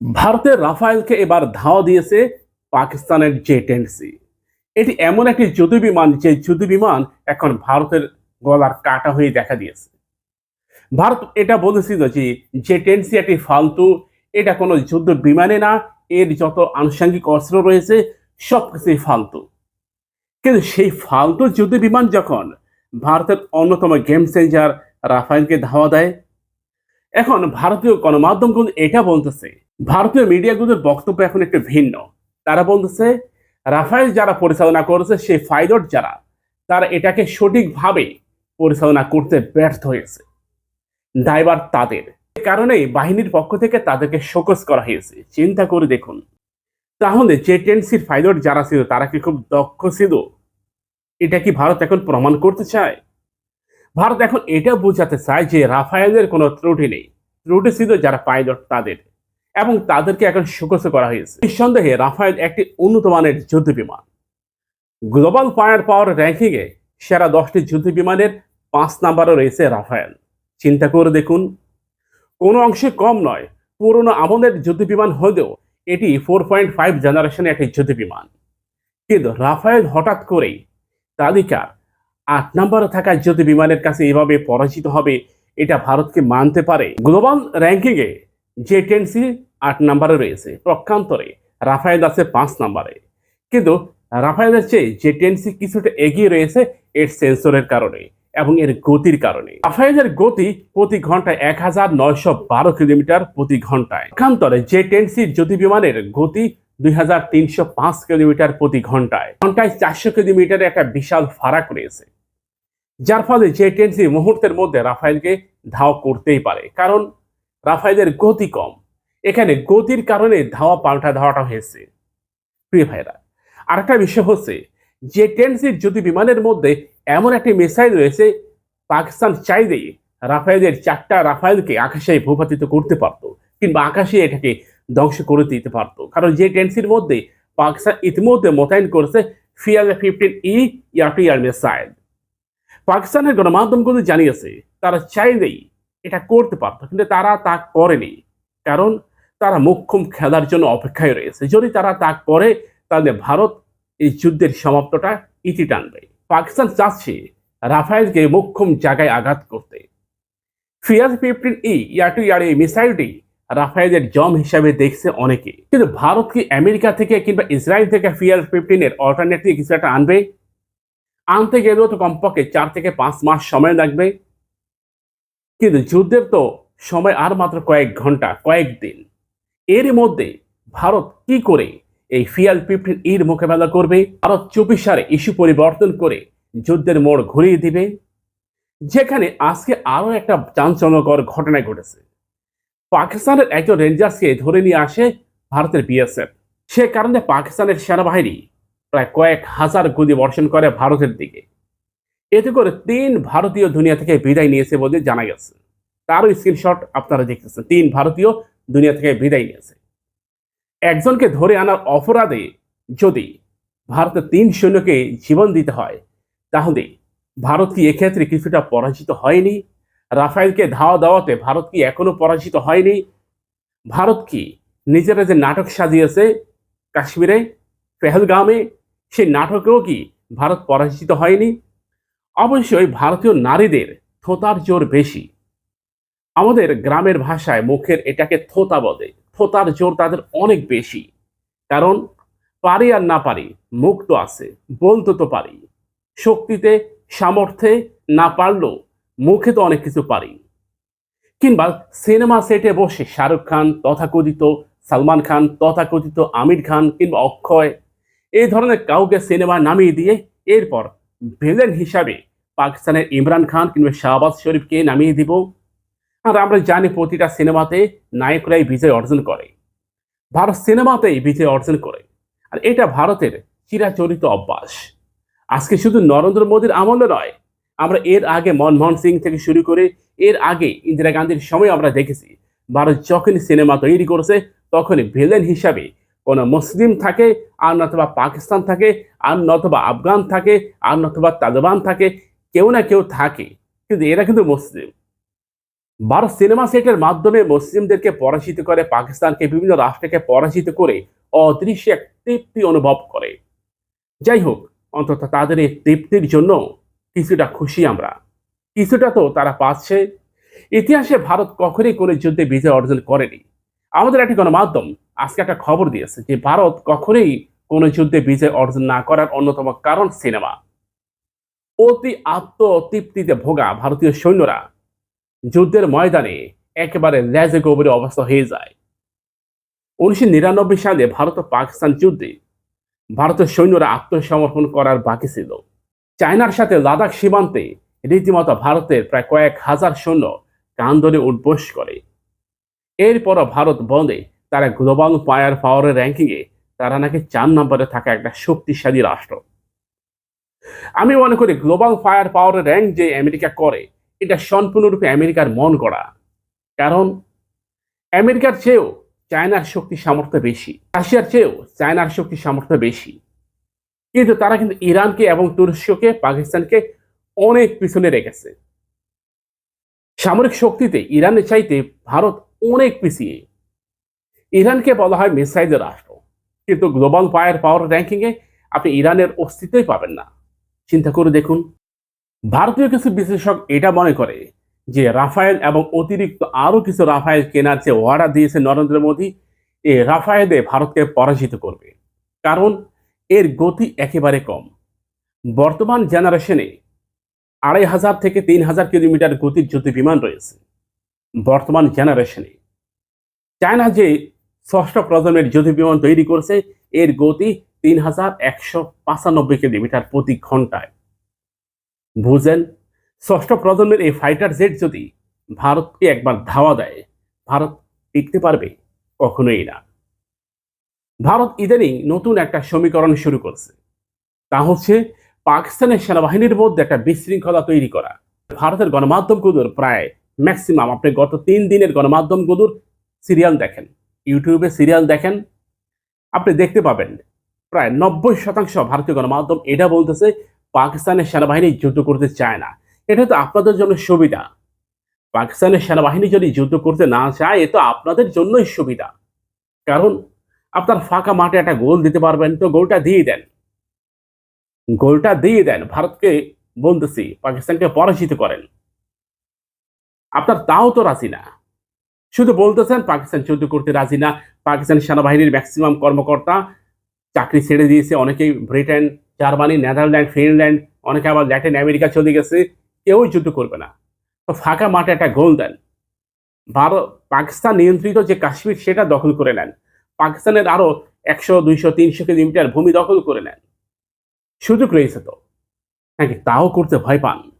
ভারতের রাফায়েলকে এবার ধাওয়া দিয়েছে পাকিস্তানের জে টেন সি এটি এমন একটি যুদ্ধ বিমান, যে যুদ্ধ বিমান এখন ভারতের গলার কাটা হয়ে দেখা দিয়েছে। ভারত এটা বলেছিল যে জে টেন সি একটি ফালতু, এটা কোনো যুদ্ধ বিমানে না, এর যত আনুষঙ্গিক অস্ত্র রয়েছে সব কিছুই ফালতু। কিন্তু সেই ফালতু যুদ্ধ বিমান যখন ভারতের অন্যতম গেম চেঞ্জার রাফায়েলকে ধাওয়া দেয়, এখন ভারতীয় গণমাধ্যমগুলো এটা বলতেছে ভারতীয় মিডিয়াগুলোর বক্তব্য এখন একটু ভিন্ন। তারা বলতেছে, রাফায়েল যারা পরিচালনা করেছে সেই ফাইলট যারা, তারা এটাকে সঠিকভাবে পরিচালনা করতে ব্যর্থ হয়েছে। দায়বার তাদের। এ কারণেই বাহিনীর পক্ষ থেকে তাদেরকে শোকস করা হয়েছে। চিন্তা করে দেখুন। তাহলে যে টেন্সির পাইলট যারা ছিল, তারা কি খুব দক্ষ ছিল? এটা কি ভারত এখন প্রমাণ করতে চায়? ভারত এখন এটা বোঝাতে চায় যে রাফায়েলের কোনো ত্রুটি নেই। ত্রুটি ছিল যারা পাইলট তাদের। এবং তাদেরকে এখন সুকস করা হয়েছে। নিঃসন্দেহে রাফায়েল একটি উন্নত মানের যুদ্ধ বিমান। গ্লোবাল ফায়ার পাওয়ার র্যাঙ্কিংয়ে সেরা দশটি যুদ্ধ বিমানের পাঁচ নাম্বারও রয়েছে রাফায়েল। চিন্তা করে দেখুন, কোনো অংশে কম নয়, পুরনো আমলের যুদ্ধ বিমান হলেও এটি ফোর পয়েন্ট ফাইভ জেনারেশনের একটি যুদ্ধ বিমান। কিন্তু রাফায়েল হঠাৎ করেই তালিকার আট নম্বরে থাকা যুদ্ধ বিমানের কাছে এভাবে পরাজিত হবে, এটা ভারতকে মানতে পারে। গ্লোবাল র্যাঙ্কিংয়ে জে টেন সি আট নম্বরে রয়েছে পক্ষান্তরে রাফায়েল আছে পাঁচ নম্বরে। কিন্তু রাফায়েলের চেয়ে জে টেন সি কিছুটা এগিয়ে রয়েছে এর সেন্সরের কারণে এবং এর গতির কারণে। রাফায়েলের গতি প্রতি ঘন্টায় এক হাজার নয়শো বারো কিলোমিটার প্রতি ঘন্টায়। পক্ষান্তরে জে টেন সি জ্যোতি বিমানের গতি দুই হাজার তিনশো পাঁচ কিলোমিটার প্রতি ঘন্টায়। ঘন্টায় চারশো কিলোমিটারের একটা বিশাল ফারাক রয়েছে। যার ফলে জে টেন সি মুহূর্তের মধ্যে রাফায়েলকে ধাও করতেই পারে। কারণ রাফায়েলের গতি কম। এখানে গতির কারণে ধাওয়া পাল্টা ধাওয়াটা হয়েছে। প্রিয় ভাইরা আরেকটা বিষয় হচ্ছে যে টেনসির যদি বিমানের মধ্যে এমন একটি মিসাইল রয়েছে, পাকিস্তান চাইলেই রাফায়েলের চারটা রাফায়েলকে আকাশে ভূপাতিত করতে পারত কিংবা আকাশে এটাকে ধ্বংস করে দিতে পারতো। কারণ যে টেনসির মধ্যে পাকিস্তান ইতিমধ্যে মোতায়েন করেছে ফিয়াল fifteen E air to air missile. পাকিস্তানের গণমাধ্যমগুলো জানিয়েছে, তারা চাইলেই এটা করতে পারত, কিন্তু তারা তা করেনি। কারণ তারা মোক্ষম খেলার জন্য অপেক্ষায় রয়েছে। যদি তারা তা করে, তাহলে ভারত এই যুদ্ধের সমাপ্তটা ইতি টানবে। পাকিস্তান চাচ্ছে রাফায়েলকে মোক্ষম জায়গায় আঘাত করতে। ফিয়াজ fifteen E air to air এই মিসাইলটি রাফায়েলের জম হিসাবে দেখছে অনেকে। কিন্তু ভারত কি আমেরিকা থেকে কিংবা ইসরায়েল থেকে ফিয়াজ ফিফটিনের অল্টারনেটিভ কিছু একটা আনবে? আনতে গেলেও তো কমপক্ষে চার থেকে পাঁচ মাস সময় লাগবে। কিন্তু যুদ্ধের তো সময় আর মাত্র কয়েক ঘণ্টা, কয়েক দিন। এর মধ্যে ভারত কি করে এই ফিয়াল ফিফটিন ইর মোকাবেলা করবে? ভারত চব্বিশ সালে ইস্যু পরিবর্তন করে যুদ্ধের মোড় ঘুরিয়ে দিবে। যেখানে আজকে আরও একটা চাঞ্চল্যকর ঘটনা ঘটেছে। পাকিস্তানের একজন রেঞ্জার্সকে ধরে নিয়ে আসে ভারতের বিএসএফ। সে কারণে পাকিস্তানের সেনাবাহিনী প্রায় কয়েক হাজার গুলি বর্ষণ করে ভারতের দিকে। এতে করে তিন ভারতীয় দুনিয়া থেকে বিদায় নিয়েছে বলে জানা গেছে। তারও স্ক্রিনশট আপনারা দেখতেছেন তিন ভারতীয় দুনিয়া থেকে বিদায় নিয়েছে। একজনকে ধরে আনার অপরাধে যদি ভারতের তিন সৈন্যকে জীবন দিতে হয়, তাহলে ভারত কি এক্ষেত্রে কিছুটা পরাজিত হয়নি? রাফায়েলকে ধাওয়া দেওয়াতে ভারত কি এখনও পরাজিত হয়নি? ভারত কি নিজেরা যে নাটক সাজিয়েছে কাশ্মীরে, পেহেলগামে, সেই নাটকেও কি ভারত পরাজিত হয়নি? অবশ্যই ভারতীয় নারীদের থোতার জোর বেশি। আমাদের গ্রামের ভাষায় মুখের এটাকে থোতা বলে। থোতার জোর তাদের অনেক বেশি। কারণ পারি আর না পারি, মুখ তো আছে, বলতে তো পারি। শক্তিতে, সামর্থ্যে না পারলেও মুখে তো অনেক কিছু পারি। কিংবা সিনেমা সেটে বসে শাহরুখ খান, তথাকথিত সালমান খান, তথাকথিত আমির খান কিংবা অক্ষয়, এই ধরনের কাউকে সিনেমা নামিয়ে দিয়ে এরপর ভিলেন হিসাবে পাকিস্তানের ইমরান খান কিংবা শাহবাজ শরীফকে নামিয়ে দিব। আর আমরা জানি প্রতিটা সিনেমাতে নায়করাই বিজয় অর্জন করে। ভারত সিনেমাতেই বিজয় অর্জন করে। আর এটা ভারতের চিরাচরিত অভ্যাস। আজকে শুধু নরেন্দ্র মোদীর আমলে নয়, আমরা এর আগে মনমোহন সিং থেকে শুরু করে এর আগে ইন্দিরা গান্ধীর সময় আমরা দেখেছি, ভারত যখনই সিনেমা তৈরি করেছে, তখনই ভিলেন হিসাবে কোনো মুসলিম থাকে, আর নতুবা পাকিস্তান থাকে, আর নতুবা আফগান থাকে, আর নতুবা তালেবান থাকে, কেউ না কেউ থাকে। কিন্তু এরা কিন্তু মুসলিম। ভারত সিনেমা সেটের মাধ্যমে মুসলিমদেরকে পরাজিত করে, পাকিস্তানকে বিভিন্ন রাষ্ট্রকে পরাজিত করে অদৃশ্য এক তৃপ্তি অনুভব করে। যাই হোক, অন্তত তাদের এই তৃপ্তির জন্য কিছুটা খুশি আমরা। কিছুটা তো তারা পাচ্ছে। ইতিহাসে ভারত কখনোই কোনো যুদ্ধে বিজয় অর্জন করেনি। আমাদের একটি গণমাধ্যম আজকে একটা খবর দিয়েছে যে ভারত কখনোই কোনো যুদ্ধে বিজয় অর্জন না করার অন্যতম কারণ সিনেমা। অতি আত্মতৃপ্তিতে ভোগা ভারতীয় সৈন্যরা যুদ্ধের ময়দানে একেবারে লেজে গভীরে অবস্থা হয়ে যায়। উনিশশো নিরানব্বই সালে ভারত ও পাকিস্তান যুদ্ধে ভারতের সৈন্যরা আত্মসমর্পণ করার বাকি ছিল। চায়নার সাথে লাদাখ সীমান্তে রীতিমতো ভারতের প্রায় কয়েক হাজার সৈন্য কান্দরে উদ্বোস করে। এরপরও ভারত বন্ধে তারা গ্লোবাল ফায়ার পাওয়ারের র্যাঙ্কিংয়ে তারা নাকি চার নম্বরে থাকা একটা শক্তিশালী রাষ্ট্র। আমি মনে করি গ্লোবাল ফায়ার পাওয়ারের র্যাঙ্ক যে আমেরিকা করে, এটা সম্পূর্ণরূপে আমেরিকার মন করা কারণ আমেরিকার চেয়েও চায়নার শক্তি সামর্থ্য বেশি, রাশিয়ার চেয়েও চায়নার শক্তি সামর্থ্য বেশি। কিন্তু তারা কিন্তু ইরানকে এবং তুরস্ককে, পাকিস্তানকে অনেক পিছনে রেখেছে। সামরিক শক্তিতে ইরানের চাইতে ভারত অনেক পিছিয়ে। ইরানকে বলা হয় মিসাইলের রাষ্ট্র। কিন্তু গ্লোবাল ফায়ার পাওয়ার র্যাঙ্কিংয়ে আপনি ইরানের অস্তিত্বই পাবেন না। চিন্তা করে দেখুন। ভারতীয় কিছু বিশ্লেষক এটা মনে করে যে রাফায়েল এবং অতিরিক্ত আরও কিছু রাফায়েল কেনার যে ওয়ার্ডার দিয়েছে নরেন্দ্র মোদী এই রাফায়েলে ভারতকে পরাজিত করবে। কারণ এর গতি একেবারে কম। বর্তমান জেনারেশনে আড়াই হাজার থেকে তিন হাজার কিলোমিটার গতির যুদ্ধ বিমান রয়েছে। বর্তমান জেনারেশনে চায়না যে ষষ্ঠ প্রজন্মের যুদ্ধ বিমান তৈরি করছে, এর গতি তিন হাজার একশো পঁচানব্বই কিলোমিটার প্রতি ঘন্টায়। বুঝেন ষষ্ঠ প্রজন্মের এই ফাইটার জেট যদি ভারতকে একবার ধাওয়া দেয়, ভারত টিকতে পারবে? কখনোই না। ভারত ইদানিং নতুন একটা সমীকরণ শুরু করছে। তা হচ্ছে পাকিস্তানের সেনাবাহিনীর মধ্যে একটা বিশৃঙ্খলা তৈরি করা। ভারতের গণমাধ্যমগুলোর প্রায় ম্যাক্সিমাম আপনি গত তিন দিনের গণমাধ্যমগুলোর সিরিয়াল দেখেন, ইউটিউবে সিরিয়াল দেখেন, আপনি দেখতে পাবেন প্রায় নব্বই শতাংশ ভারতীয় গণমাধ্যম এটা বলতেছে পাকিস্তানের সেনাবাহিনী যুদ্ধ করতে চায় না। এটা তো আপনাদের জন্য সুবিধা। পাকিস্তানের সেনাবাহিনী যদি যুদ্ধ করতে না চায়, এ তো আপনাদের জন্যই সুবিধা। কারণ আপনার ফাঁকা মাঠে একটা গোল দিতে পারবেন, তো গোলটা দিয়ে দেন। গোলটা দিয়ে দেন, ভারতকে বলতেছি, পাকিস্তানকে পরাজিত করেন। আপনার তাও তো রাজি না। শুধু বলতেছেন পাকিস্তান যুদ্ধ করতে রাজি না। পাকিস্তান সেনাবাহিনীর ম্যাক্সিমাম কর্মকর্তা চাকরি ছেড়ে দিয়েছে। অনেকেই ব্রিটেন, জার্মানি, নেদারল্যান্ড, ফিনল্যান্ড, অনেকে আবার ল্যাটিন আমেরিকা চলে গেছে। কেউ যুদ্ধ করবে না। তো ফাঁকা মাঠে একটা গোল দেন। ভারত, পাকিস্তান নিয়ন্ত্রিত যে কাশ্মীর, সেটা দখল করে নেন। পাকিস্তানের আরও একশো, দুইশো, তিনশো কিলোমিটার ভূমি দখল করে নেন। সুযোগ রয়েছে তো। নাকি তাও করতে ভয় পান?